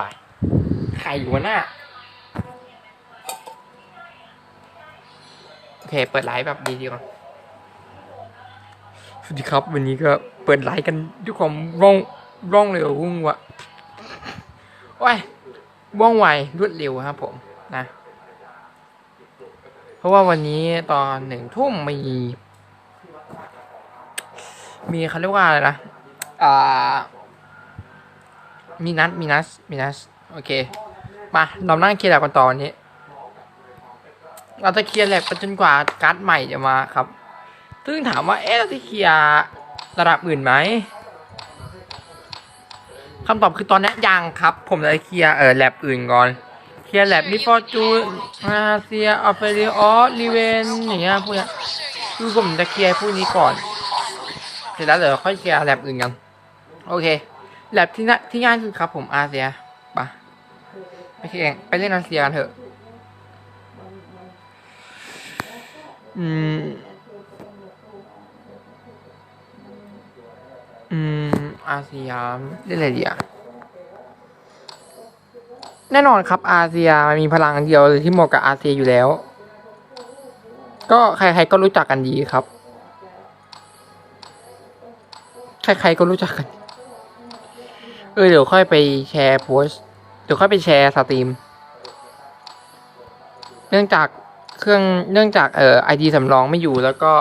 ไปใครอยู่วะหน้าโอเค เปิดไลฟ์แบบดีๆก่อนสวัสดีครับ วันนี้ก็เปิดไลฟ์กันด้วยความร่องร่องเร็ววุ่งวะว้ายว่องไวรวดเร็วครับผมนะ เพราะว่าวันนี้ตอนหนึ่งทุ่มมี มีเขาเรียกว่าอะไรนะอ่า มีนัดมีนัดมีนัดโอเคมาเรานั่งเคลียร์แลบกันต่อวันนี้ เราจะเคลียร์แลบไปจนกว่าการ์ดใหม่จะมาครับ ซึ่งถามว่าเอ๊ะเราจะเคลียร์ระดับอื่นไหมคำตอบคือตอนนี้ยังครับ ผมจะเคลียร์เออแลบอื่นก่อน เคลียร์แลบมิฟอร์จูนอาเซียออฟเฟริออสลีเวนอย่างเงี้ยพวกเนี้ยคือผมจะเคลียร์พวกนี้ก่อน เสร็จแล้วเดี๋ยวค่อยเคลียร์แลบอื่นกัน โอเค แลบที่น่าที่ง่ายคือครับผมอาเซียปะไปแข่งไปเล่นอาเซียกันเถอะ อืม อืม อาเซียเล่นอะไรดีอะแน่นอนครับอาเซียมันมีพลังเดียวเลยที่เหมาะกับอาเซียอยู่แล้ว ก็ใครๆก็รู้จักกันดีครับ ใครๆก็รู้จักกัน ออเดี๋ยวค่อยไปแชร์โพสเดี๋ยวค่อยไปแชร์สตรีม เนื่องจากเครื่องเนื่องจากเอ่อไอดีสำรองไม่อยู่แล้วก็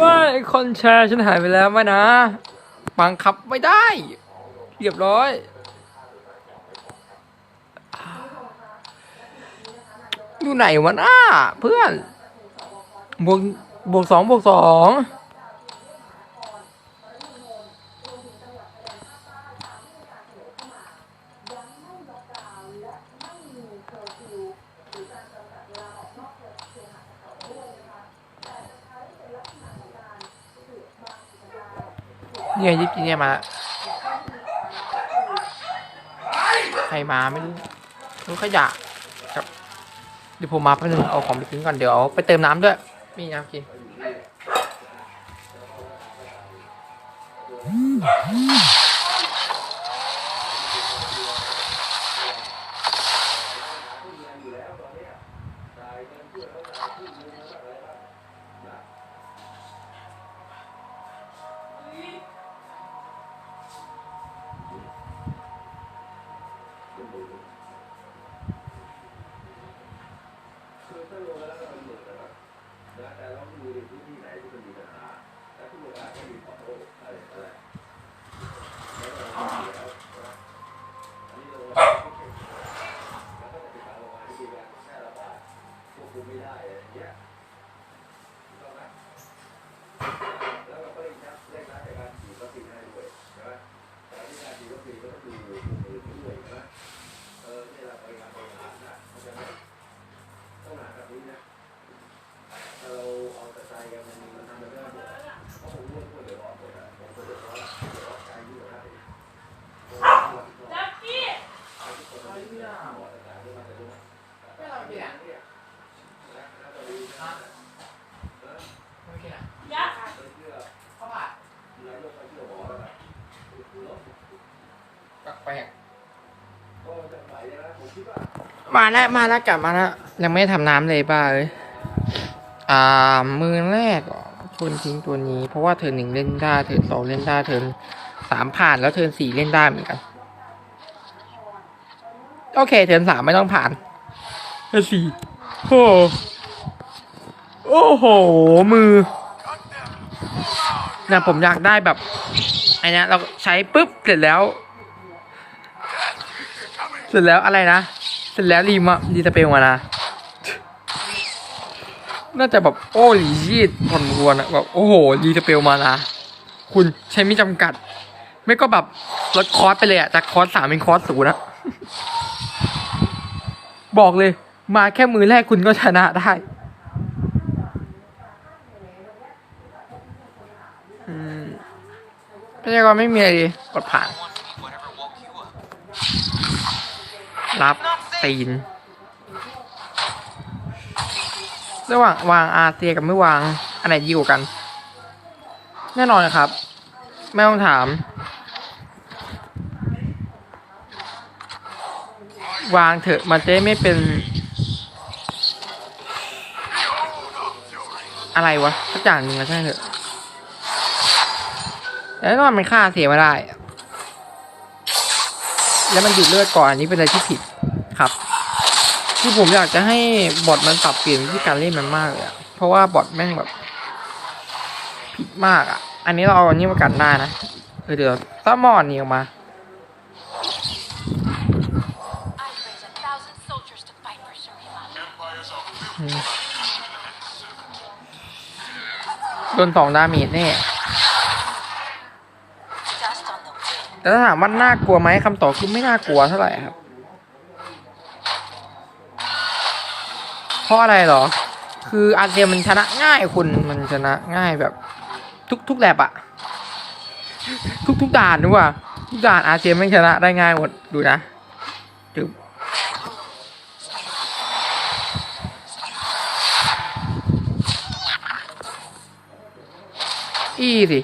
ว่าไอ้คนแชร์ฉันหายไปแล้วไม่นะบังคับไม่ได้ เรียบร้อย อยู่ไหนวะน้าเพื่อนบวกบวกสองบวกสอง นี่ยยิบจีเนี่ยมาใครมาไม่รู้รู้ขยะครับเดี๋ยวผมมาแป๊บนึงเอาของไปทิ้งก่อนเดี๋ยวไปเติมน้ำด้วยมีน้ำกิน เราเอาแต่ใจกันมัน ปลกมาแล้วมาแล้วกลับมาแล้วยังไม่ได้ทำน้ำเลยบ้าเลยอ่ามือแรกคุณทิ้งตัวนี้ เพราะว่าเธอหนึ่งเล่นได้เธอสองเล่นได้เธอสามผ่านแล้วเธอสี่เล่นได้เหมือนกันโอเค เทิร์นสามไม่ต้องผ่านเทิร์นสี่โอ้โหโอ้โห มือนี่ผมอยากได้แบบไอ้นี้เราใช้ปุ๊บ เสร็จแล้ว เสร็จแล้วอะไรนะ เสร็จแล้วรีมารีสเปลมานะ น่าจะแบบโอ้ยยีดผ่อนรวนอะแบบโอ้โหรีสเปลมานะ คุณใช้ไม่จำกัด ไม่ก็แบบลดคอสไปเลยอะจากคอสสามเป็นคอสศูนย์อะบอกเลย มาแค่มือแรกคุณก็ชนะได้พยากรไม่มีอะไรดีกดผ่าน รับตีน ระหว่างวางอาเซียกับไม่วาง อันไหนดีกว่ากัน แน่นอนนะครับ ไม่ต้องถาม วางเถอะมันจะไม่เป็น อะไรวะสักอย่างหนึ่งนะใช่เถอะแล้วก็มันฆ่าเสียไม่ได้ แล้วมันหยุดเลือดก่อนอันนี้เป็นอะไรที่ผิด ครับคือผมอยากจะให้บอทมันปรับเปลี่ยนวิธีการเล่นมันมากเลยอะเพราะว่าบอทแม่งแบบผิดมากอะอันนี้เราเอาอันนี้มากันได้นะเออเดี๋ยวถ้ามอนนี่ออกมา I'd raise a thousand soldiers to fight for Shurima. อืมโดนสองดาเมจแน่ Dust on the wind. แต่ถ้าถามว่าน่ากลัวไหมคำตอบคือไม่น่ากลัวเท่าไหร่ครับ เพ ราะอะไรหรอ คืออาเซียนมันชนะง่ายคุณมันชนะง่ายแบบ ทุกทุกแลบอะทุกทุกด่านด้วยว่าทุกด่านอาเซียนม่งชนะได้ง่ายหมดดูนะจึบอีสิ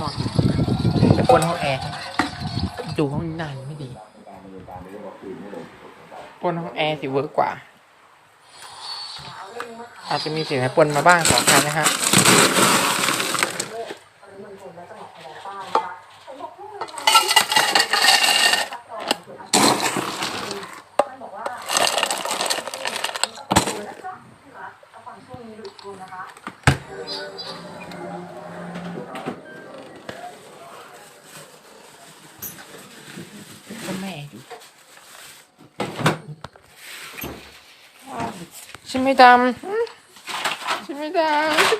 นอนไปปล้นห้องแอร์ดูห้องนี้นานไม่ดีปล้นห้องแอร์ สิเวิร์กกว่า อาจจะมีเสียงให้ปล้นมาบ้างขออภันนะฮะ ก็แม่ดิ ฉันไม่ดำอืมฉันไม่ดำฉั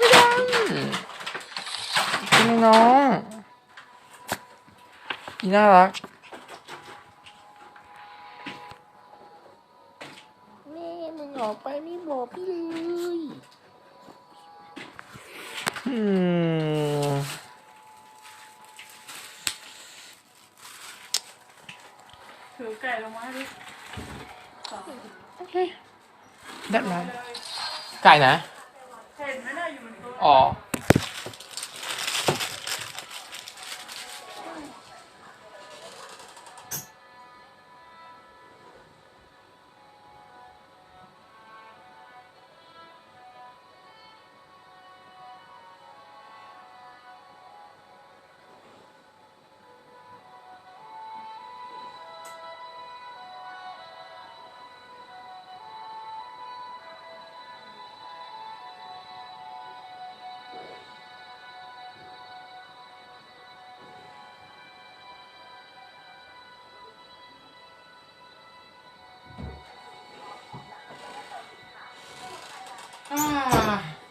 ไ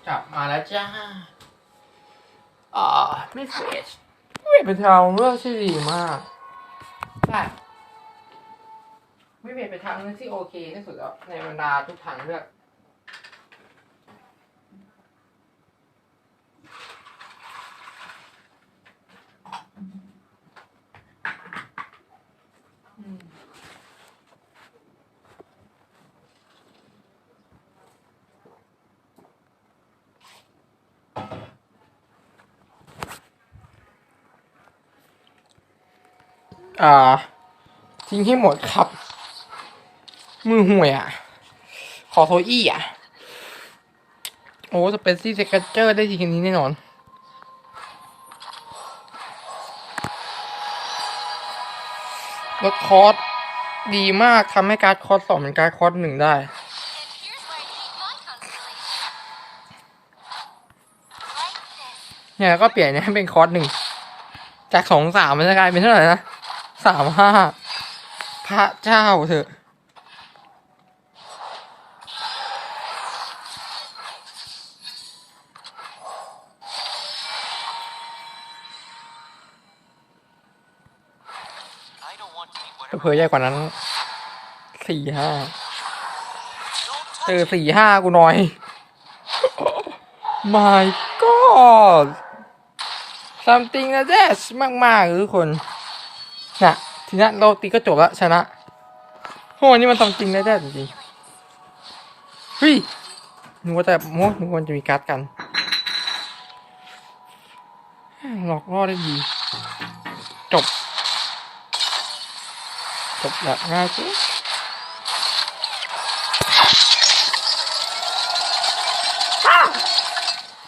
กลับมาแล้วจ้าอ่าไม่เฟชไม่เฟชเป็นทางเลือกที่ดีมากใช่ไม่เฟชเป็นทางเลือกที่โอเคที่สุดแล้วในบรรดาทุกทางเลือก อ่าทิ้งให้หมดครับ มือห่วยอะ ขอโทอี้อะ โอ้สเปซี่เซกัเจอร์ได้ทีนี้แน่นอนลดคอสดีมากทำให้การคอสสองเป็นการคอสหนึ่งได้เนี่ยก็เปลี่ยนให้เป็นคอร์สหนึ่ง จากสองสามมันจะกลายเป็นเท่าไหร่นะ สามห้าพระเจ้าเถอะ I don't want to eat whatever. เผยใหญ่กว่านั้นสี่ห้าเจอสี่ห้ากูหน่อย my god something like that มากๆเลยทุกคน ทีนี้เราตีก็จบแล้วชนะโหนี่มันต้องจริงได้แท้จริงๆเฮ้ยนึกว่าแต่โมนึกว่าจะมีการ์ดกัน หลอกล่อได้ดี จบ จบแบบง่ายจิ๊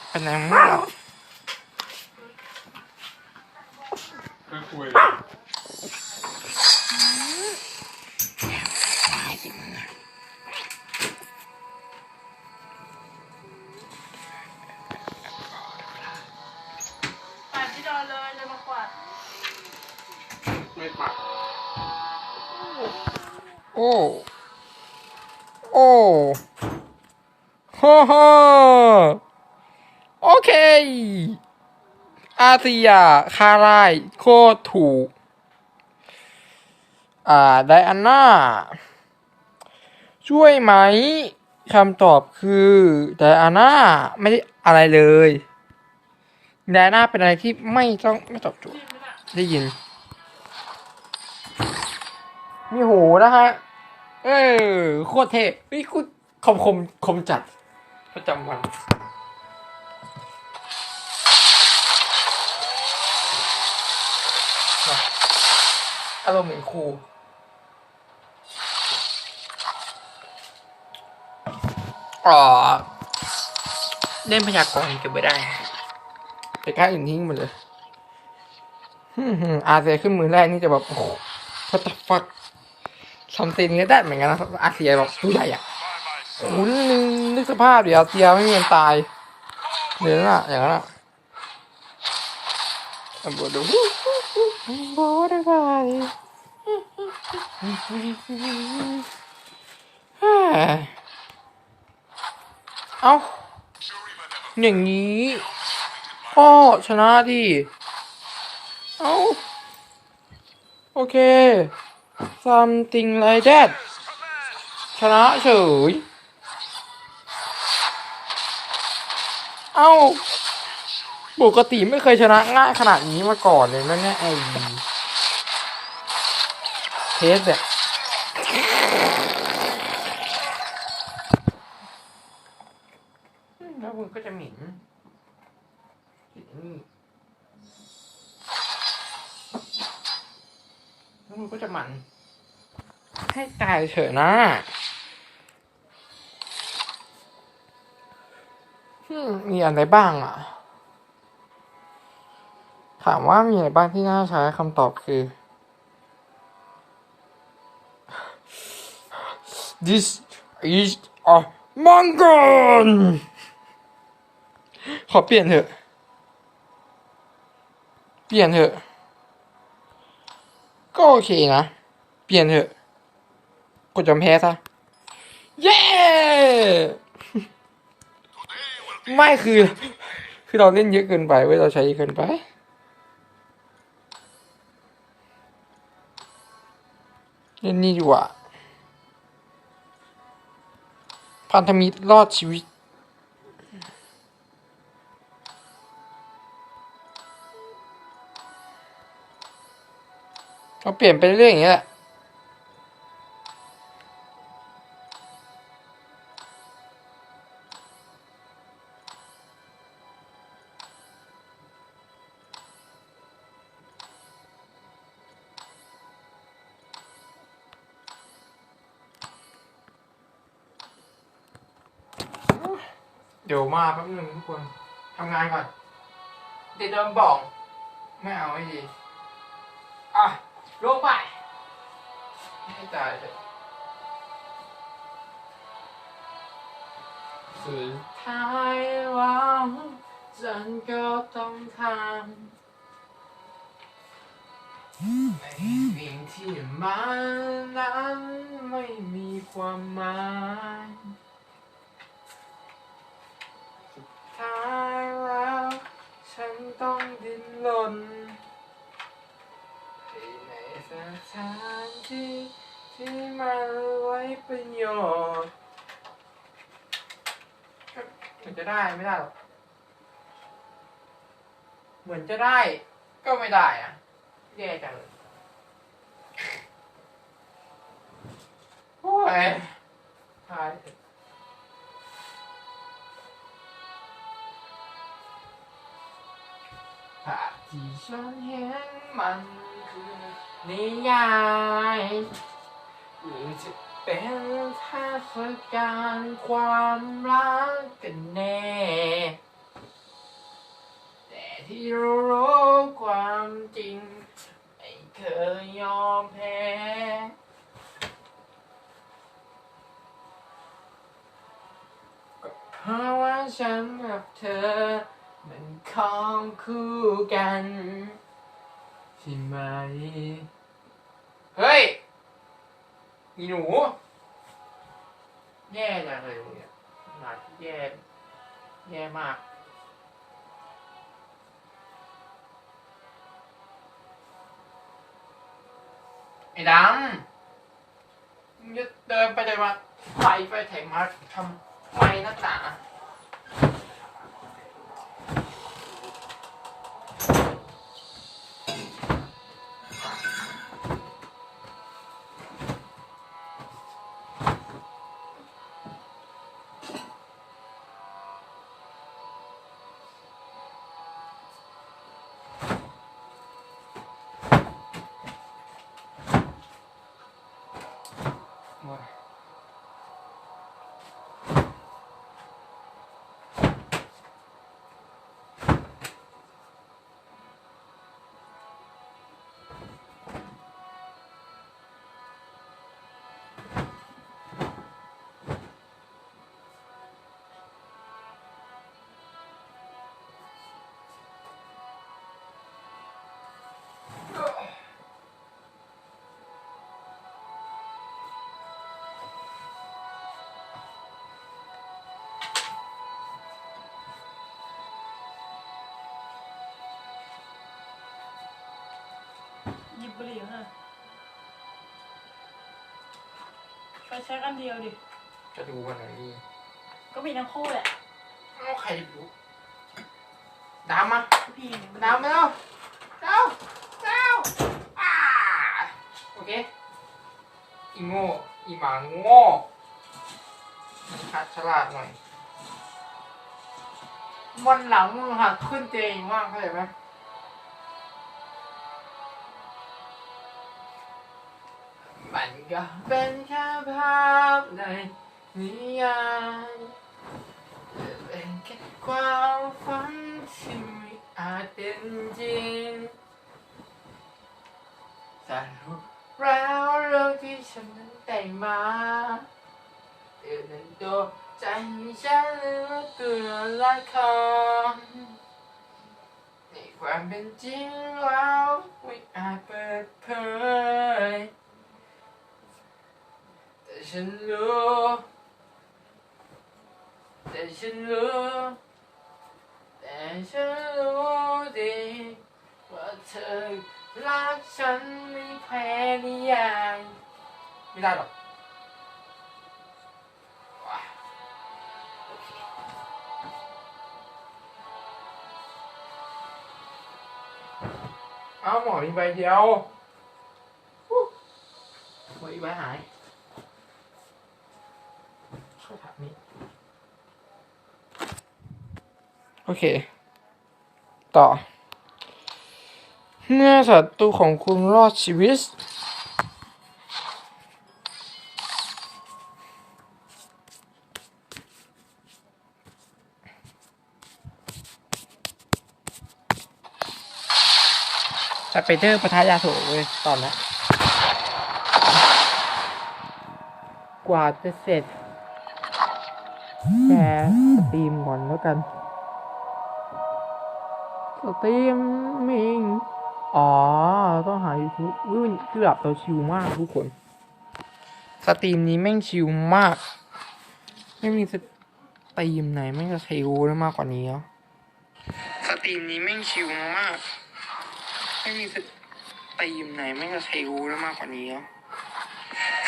เป็นไงมั้ง โฮโอเค อาเซียคาไลายโคตรถูก อ่า ไดอาน่า ช่วยไหมคำตอบคือไดอาน่าไม่ได้อะไรเลยไดอาน่าเป็นอะไรที่ไม่ต้องไม่ตอบโจทย์ได้ยิน มีหูนะฮะ เออโคตรเท่เฮ้ยคุณคมคมคมจัด ประจำวันอารมณ์เหมือนครูอ๋อเล่นพยากรณ์เก็บไว้ได้ แต่กล้าอื่นทิ้งหมดเลยฮึ่มๆอาเซียขึ้นมือแรกนี่จะแบบโอ้โห what the fuck ทำตีนก็ได้เหมือนกันนะอาเซียแบบผู้ใหญ่อะโอ้โหนึก นึกสภาพเดิอาเซียไม่มีวันตายเดี๋ยวน่ะอย่างนั้นอะบดูบด้ไปเอ้าอย่างนี้พ่อชนะดิเอ้าโอเค something like that ชนะเฉย เอ้าปกติไม่เคยชนะง่ายขนาดนี้มาก่อนเลยนะเนี่ยไอ้เทสเนี่ยอืมแล้วมึงก็จะหมิ่นกลิ่นนี่แล้วมันก็จะมัน ให้ตายเฉยนะ มีอะไรบ้างอะ ถามว่ามีอะไรบ้างที่น่าใช้คำตอบคือ this is a mangon ขอเปลี่ยนเถอะ เปลี่ยนเถอะ ก็โอเคนะ เปลี่ยนเถอะ กดจำแพ้ซะ เย้ ไม่คือ คือเราเล่นเยอะเกินไปเว้ยเราใช้เยอะเกินไป เล่นนี่ดีกว่าพันธมิตรรอดชีวิต เราเปลี่ยนไปเรื่อยอย่างเงี้ยแหละ เดี๋ยวมาแป๊บนึงทุกคนทำงานก่อน เดี๋ยวโดนบอกไม่เอาไม่ดี อะลงไปให้ตายเลยสุดท้ายแล้วฉันก็ต้องทำในสิ่งที่มันนั้นไม่มีความหมาย ท้ายแล้ว ฉันต้องดิ้นรนในสถานที่ที่มันไว้ประโยชน์เหมือนจะได้ไม่ได้หรอกเหมือนจะได้ก็ไม่ได้อะแย่จังเลยโอ้ยทาย ฉันเห็นมันคือนิยายหรือจะเป็นเทศกาลความรักกันแน่ แต่ที่รารู้ความจริง ไม่เคยยอมแพ้เพราะว่าฉันกับเธอ มันของคู่กันใช่ไหม เฮ้ยอีหนู แย่จังเลยเนี่ยหมาที่แย่ แย่มาก ไอ้ดำมึงจะเดินไปเดินมาไฟไฟแทงมาทำไมนักหนา หยิบบุหรี่มาหน่อยไปใช้อันเดียวดิ จะดูวันไหนดีก็มีทั้งคู่แหละเอาใครรู้ดำมาพี่ดำมาแล้วเร็วเร็วอ่าโอเคอีโง่อีหมาโง่หัดฉลาดหน่อยวันหลังมึงหัดขึ้นเจงมากเข้าใจไหม ก็เป็นแค่ภาพในนิยายเป็นแค่ความฝันที่ไม่อาจเป็นจริงสรุปแล้วเรื่องที่ฉันนั้นแต่งมาเตือนนั้นตัวใจฉันเหลือเกินละครในความเป็นจริงแล้วไม่อาจเปิดเผย แต่ฉันรู้แต่ฉันรู้แต่ฉันรู้ดีว่าเธอรักฉันไม่แพ้ นิยายไม่ได้หรอเอาหมอมีใบเดียวอู้หมออีกใบหายเข้าถักนี้โอเค ต่อ เมื่อศัตรูของคุณรอดชีวิตสไปเดอร์ปะทะยาโสเว้ยตอนนั้นกว่าจะเสร็จ แกสตรีมก่อนแล้วกัน สตรีมมิงอ๋อ ต้องหา YouTube อุ้ยคือบบเราชิลมากทุกคน สตรีมนี้แม่งชิลมาก ไม่มีสตรีมไหนแม่งจะชิลได้มากกว่านี้แล้วสตรีมนี้แม่งชิลมาก ไม่มีสตรีมไหนแม่งจะชิลได้มากกว่านี้แล้ว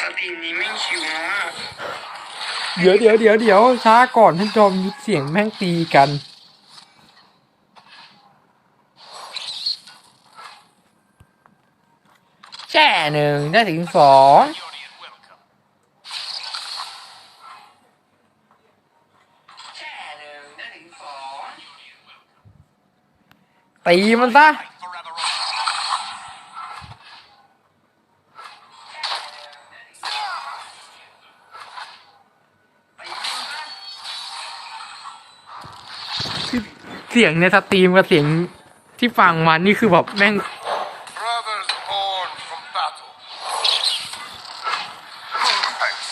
สตรีมนี้แม่งชิลมาก เดี๋ยวเดี๋ยวเดี๋ยวเดี๋ยวช้าก่อนท่านจอมยุทธเสียงแม่งตีกัน แช่หนึ่งได้ถึงสองแช่หนึ่งได้ถึงสองตีมันซะ เสียงในสตรีมกับเสียงที่ฟังมานี่คือแบบแม่ง Brothers born from battle. Thanks.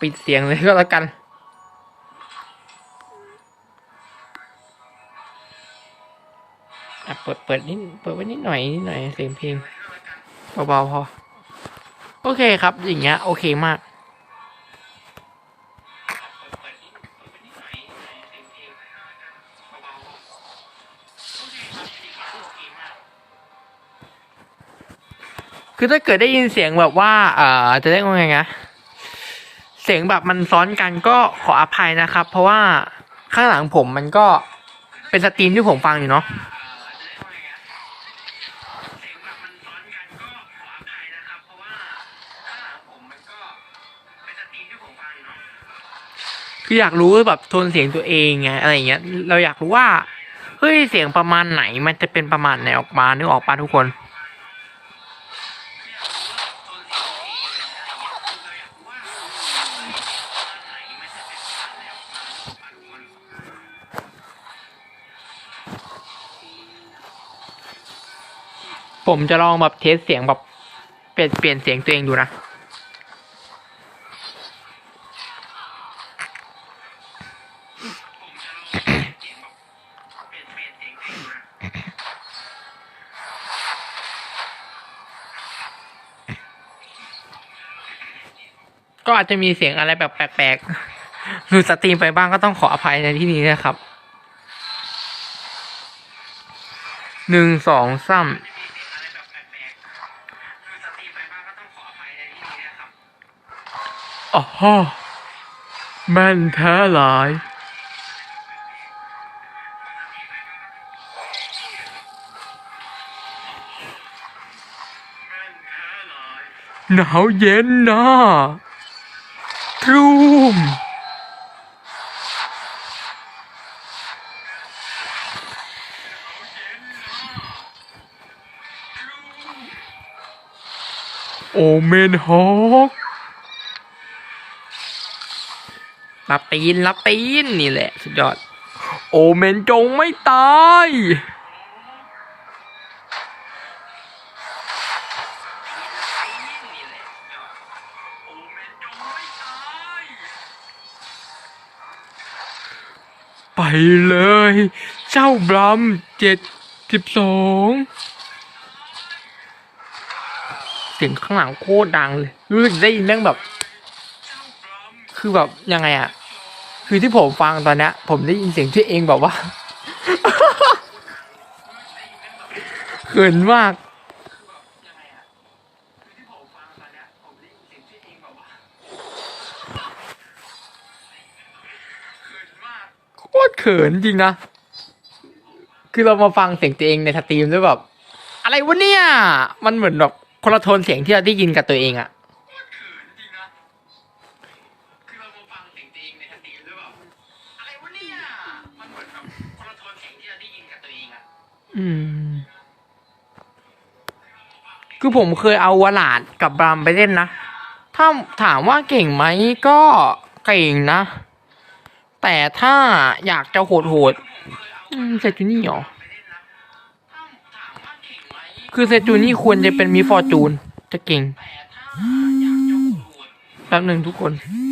ปิดเสียงเลยก็แล้วกัน ปิดเปิดนิดเปิดไว้นิดหน่อยนิดหน่อยเสียงเพลงเบาๆพอ โอเคครับ อย่างเงี้ยโอเคมากคือถ้าเกิดได้ยินเสียงแบบว่า เอ่อ จะเรียกว่าไงนะ เสียงแบบมันซ้อนกันก็ขออภัยนะครับ เพราะว่าข้างหลังผมมันก็เป็นสตรีมที่ผมฟังอยู่เนาะ คืออยากรู้แบบโทนเสียงตัวเองไงอะไรอย่างเงี้ย เราอยากรู้ว่าเฮ้ยเสียงประมาณไหนมันจะเป็นประมาณไหนออกมานึกออกปะทุกคนผมจะลองแบบเทสเสียงแบบเปลี่ยนเปลี่ยนเสียงตัวเองดูนะ อาจจะมีเสียงอะไรแบบแปลกๆหรือสตรีมไปบ้างก็ต้องขออภัยในที่นี้นะครับหนึ่งสองสามอ๋อแม่นแท้หลายหนาวเย็นนะ ทรูมโอเมนฮอกรับตีนรับตีนนี่แหละ สุดยอด โอเมนจงไม่ตาย ไปเลย เจ้าบรัมเจ็ดสิบสองเสียงข้างหลังโคตรดังเลย รู้สึกได้ยินแม่งแบบ คือแบบยังไงอะคือที่ผมฟังตอนนี้ผมได้ยินเสียงที่เองแบบว่าเขินมาก ขินจริงนะ คือเรามาฟังเสียงตัวเองในสตรีมแล้วแบบอะไรวะเนี่ยมันเหมือนแบบคนละโทนเสียงที่เราได้ยินกับตัวเองอะคือเรามาฟังเสียงตัวเองในสตรีมแล้วแบบ อะไรวะเนี่ย มันเหมือนแบบคนละโทนเสียงที่เราได้ยินกับตัวเองอะอืม คือผมเคยเอาวลาดกับบรามไปเล่นนะ ถ้าถามว่าเก่งไหมก็เก่งนะ แต่ถ้าอยากจะโหดโหดๆอืมเซจูนี่หรอ คือเซจูนี่ควรจะเป็นมีฟอร์จูน จะเก่งแป๊บหนึ่งทุกคน Thanks.